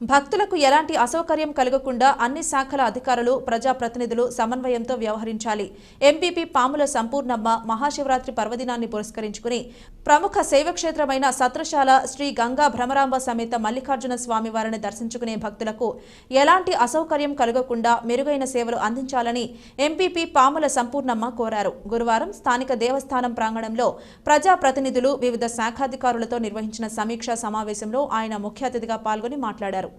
భక్తులకు ఎలాంటి అసౌకర్యం కలగకుండా అన్ని శాఖల అధికారులు ప్రజాప్రతినిధులు సమన్వయంతో వ్యవహరించాలి. ఎంపీపీ పాముల సంపూర్ణమ్మ మహాశివరాత్రి పర్వదినాన్ని పురస్కరించుకుని ప్రముఖ శైవక్షేత్రమైన సత్రశాల శ్రీ గంగా భ్రమరాంబ సమేత మల్లికార్జున స్వామి వారిని దర్శించుకునే భక్తులకు ఎలాంటి అసౌకర్యం కలగకుండా మెరుగైన సేవలు అందించాలని ఎంపీపీ పాముల సంపూర్ణమ్మ కోరారు. గురువారం స్థానిక దేవస్థానం ప్రాంగణంలో ప్రజాప్రతినిధులు వివిధ శాఖాధికారులతో నిర్వహించిన సమీక్షా సమావేశంలో ఆయన ముఖ్య అతిథిగా పాల్గొని మాట్లాడారు.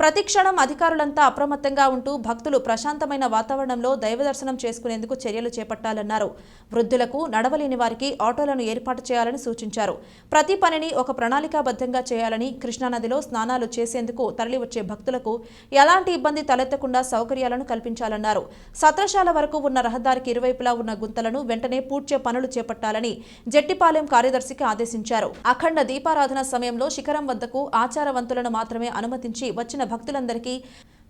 ప్రతిక్షణం అధికారులంతా అప్రమత్తంగా ఉంటూ భక్తులు ప్రశాంతమైన వాతావరణంలో దైవ దర్శనం చేసుకునేందుకు చర్యలు చేపట్టాలన్నారు. వృద్ధులకు నడవలేని వారికి ఆటోలను ఏర్పాటు చేయాలని సూచించారు. ప్రతి పనిని ఒక ప్రణాళికాబద్ధంగా చేయాలని కృష్ణానదిలో స్నానాలు చేసేందుకు తరలివచ్చే భక్తులకు ఎలాంటి ఇబ్బంది తలెత్తకుండా సౌకర్యాలను కల్పించాలన్నారు. సత్రశాల వరకు ఉన్న రహదారికి ఇరువైపులా ఉన్న గుంతలను వెంటనే పూడ్చే పనులు చేపట్టాలని జట్టిపాలెం కార్యదర్శికి ఆదేశించారు. అఖండ దీపారాధన సమయంలో శిఖరం వద్దకు ఆచారవంతులను మాత్రమే అనుమతించి వచ్చిన భక్తులందరికీ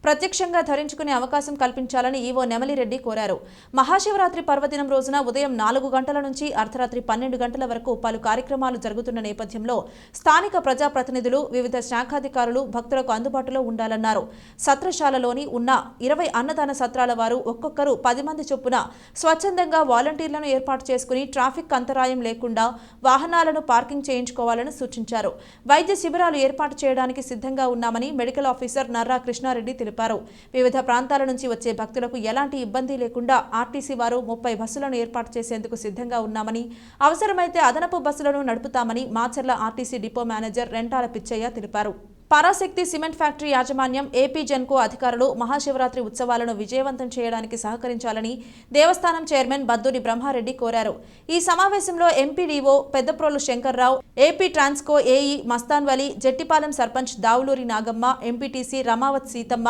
ప్రత్యక్షంగా ధరించుకునే అవకాశం కల్పించాలని ఈవో నెమలిరెడ్డి కోరారు. మహాశివరాత్రి పర్వదినం రోజున ఉదయం నాలుగు గంటల నుంచి అర్ధరాత్రి పన్నెండు గంటల వరకు పలు కార్యక్రమాలు జరుగుతున్న నేపథ్యంలో స్థానిక ప్రజాప్రతినిధులు వివిధ శాఖాధికారులు భక్తులకు అందుబాటులో ఉండాలన్నారు. సత్రశాలలోని ఉన్న ఇరవై అన్నదాన సత్రాల వారు ఒక్కొక్కరు పది మంది చొప్పున స్వచ్ఛందంగా వాలంటీర్లను ఏర్పాటు చేసుకుని ట్రాఫిక్ అంతరాయం లేకుండా వాహనాలను పార్కింగ్ చేయించుకోవాలని సూచించారు. వైద్య శిబిరాలు ఏర్పాటు చేయడానికి సిద్ధంగా ఉన్నామని మెడికల్ ఆఫీసర్ నర్రా కృష్ణారెడ్డి తెలిపారు. వివిధ ప్రాంతాల నుంచి వచ్చే భక్తులకు ఎలాంటి ఇబ్బంది లేకుండా ఆర్టీసీ వారు ముప్పై బస్సులను ఏర్పాటు చేసేందుకు సిద్ధంగా ఉన్నామని అవసరమైతే అదనపు బస్సులను నడుపుతామని Macherla RTC depot manager Rentala Pichaiah తెలిపారు. పరాశక్తి సిమెంట్ ఫ్యాక్టరీ యాజమాన్యం ఏపీ జెన్కో అధికారులు మహాశివరాత్రి ఉత్సవాలను విజయవంతం చేయడానికి సహకరించాలని దేవస్థానం చైర్మన్ బద్దూరి బ్రహ్మారెడ్డి కోరారు. ఈ సమావేశంలో MPDO Peddaprolu Shankarrao AP Transco AE Mastan Vali Jattipalem sarpanch Davuluri Nagamma MPTC Ramavath Seethamma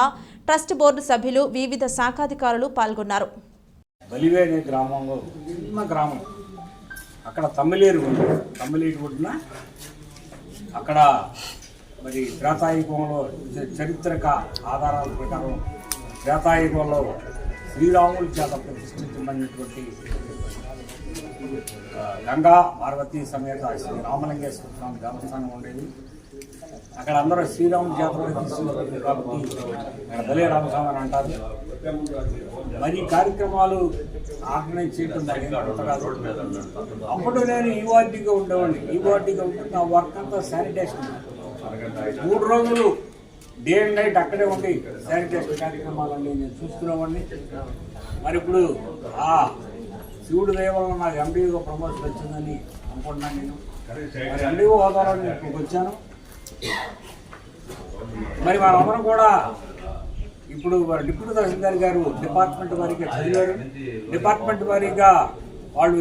trust board సభ్యులు వివిధ శాఖాధికారులు పాల్గొన్నారు. గ్రామంలో చిన్న గ్రామం. అక్కడ తమ్మిలేరు తమ్మిలేరు అక్కడ మరి త్రేతాయుగంలో చరిత్రక ఆధారాల ప్రకారం త్రేతాయుగంలో శ్రీరాములు చేత ప్రతిష్ఠించబడినటువంటి గంగా పార్వతీ సమేత శ్రీ రామలింగేశ్వర స్వామి దేవస్థానం ఉండేది. అక్కడ అందరూ శ్రీరాముడి జాతర తీసుకుంటారు కాబట్టి అక్కడ బలే రామస్వామి అని అంటారు. మరి కార్యక్రమాలు ఆర్గనైజ్ చేయడం జరిగింది అప్పుడు నేను ఈ వార్డీగా ఉండేవాడిని. ఈ వార్డీగా ఉంటే నా వర్క్ అంతా శానిటేషన్. మూడు రోజులు డే అండ్ నైట్ అక్కడే ఉండి శానిటేషన్ కార్యక్రమాలన్నీ నేను చూసుకునేవాడిని. మరి ఇప్పుడు ఆ శివుడి దయ నాకు ఎండిఓ ప్రమోషన్ వచ్చిందని అనుకుంటున్నాను నేను. మరి ఎండిఓ హోదాలో నేను ఇక్కడికి వచ్చాను. మరి మనందరం కూడా ఇప్పుడు డిప్యూటీ తహసీల్దార్ గారు డిపార్ట్మెంట్ వారిగా చదివారు. డిపార్ట్మెంట్ వారిగా వాళ్ళు